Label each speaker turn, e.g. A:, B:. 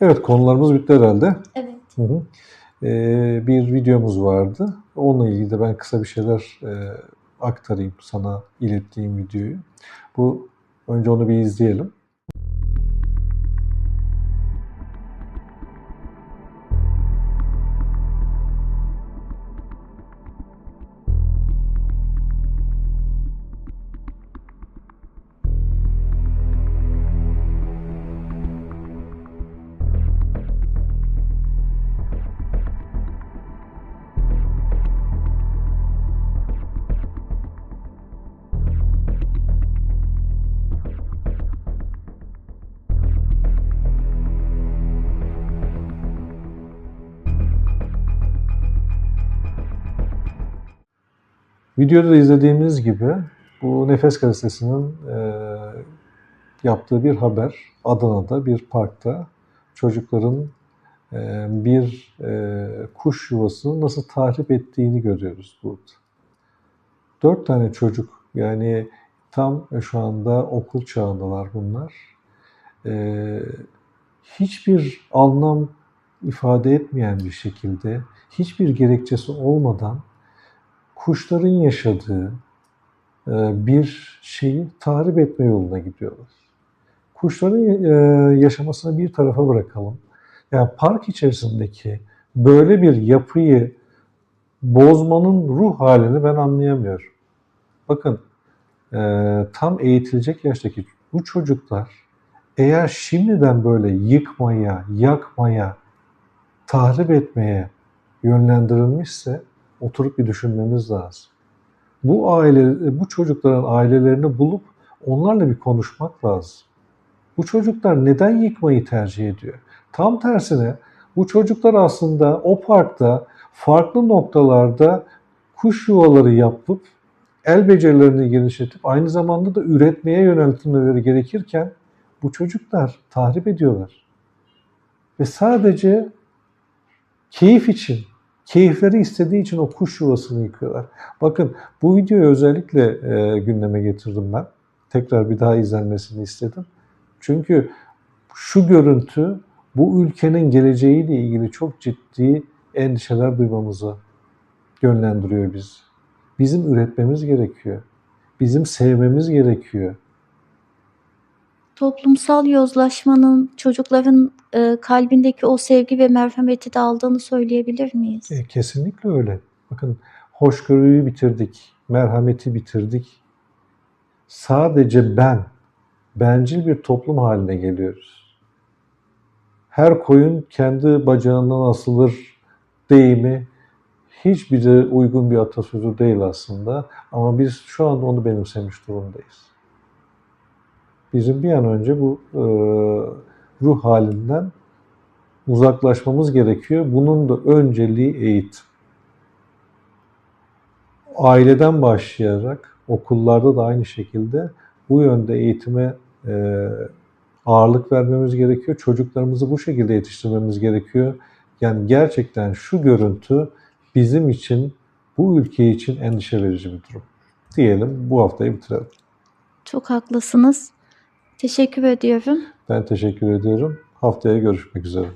A: Evet konularımız bitti herhalde.
B: Evet.
A: Hı hı. Ee, bir videomuz vardı. Onunla ilgili de ben kısa bir şeyler e, aktarayım sana ilettiğim videoyu. Bu önce onu bir izleyelim. Videoda da izlediğimiz gibi bu Nefes Gazetesi'nin e, yaptığı bir haber. Adana'da bir parkta çocukların e, bir e, kuş yuvasını nasıl tahrip ettiğini görüyoruz burada. Dört tane çocuk yani tam şu anda okul çağındalar bunlar. E, hiçbir anlam ifade etmeyen bir şekilde, hiçbir gerekçesi olmadan kuşların yaşadığı e, bir şeyi tahrip etme yoluna gidiyorlar. Kuşların e, yaşamasını bir tarafa bırakalım. Yani park içerisindeki böyle bir yapıyı bozmanın ruh halini ben anlayamıyorum. Bakın e, tam eğitilecek yaştaki bu çocuklar eğer şimdiden böyle yıkmaya, yakmaya, tahrip etmeye yönlendirilmişse oturup bir düşünmemiz lazım. Bu aile, bu çocukların ailelerini bulup onlarla bir konuşmak lazım. Bu çocuklar neden yıkmayı tercih ediyor? Tam tersine bu çocuklar aslında o parkta farklı noktalarda kuş yuvaları yapıp el becerilerini geliştirip aynı zamanda da üretmeye yöneltilmeleri gerekirken bu çocuklar tahrip ediyorlar. Ve sadece keyif için, keyifleri istediği için o kuş yuvasını yıkıyorlar. Bakın bu videoyu özellikle e, gündeme getirdim ben. Tekrar bir daha izlenmesini istedim. Çünkü şu görüntü bu ülkenin geleceğiyle ilgili çok ciddi endişeler duymamızı yönlendiriyor biz. Bizim üretmemiz gerekiyor. Bizim sevmemiz gerekiyor.
B: Toplumsal yozlaşmanın çocukların e, kalbindeki o sevgi ve merhameti de aldığını söyleyebilir miyiz?
A: E, kesinlikle öyle. Bakın hoşgörüyü bitirdik, merhameti bitirdik. Sadece ben, bencil bir toplum haline geliyoruz. Her koyun kendi bacağından asılır deyimi hiçbir uygun bir atasözü değil aslında. Ama biz şu anda onu benimsemiş durumdayız. Bizim bir an önce bu e, ruh halinden uzaklaşmamız gerekiyor. Bunun da önceliği eğitim. Aileden başlayarak okullarda da aynı şekilde bu yönde eğitime e, ağırlık vermemiz gerekiyor. Çocuklarımızı bu şekilde yetiştirmemiz gerekiyor. Yani gerçekten şu görüntü bizim için, bu ülke için endişe verici bir durum. Diyelim bu haftayı bitirelim.
B: Çok haklısınız. Teşekkür ediyorum.
A: Ben teşekkür ediyorum. Haftaya görüşmek üzere.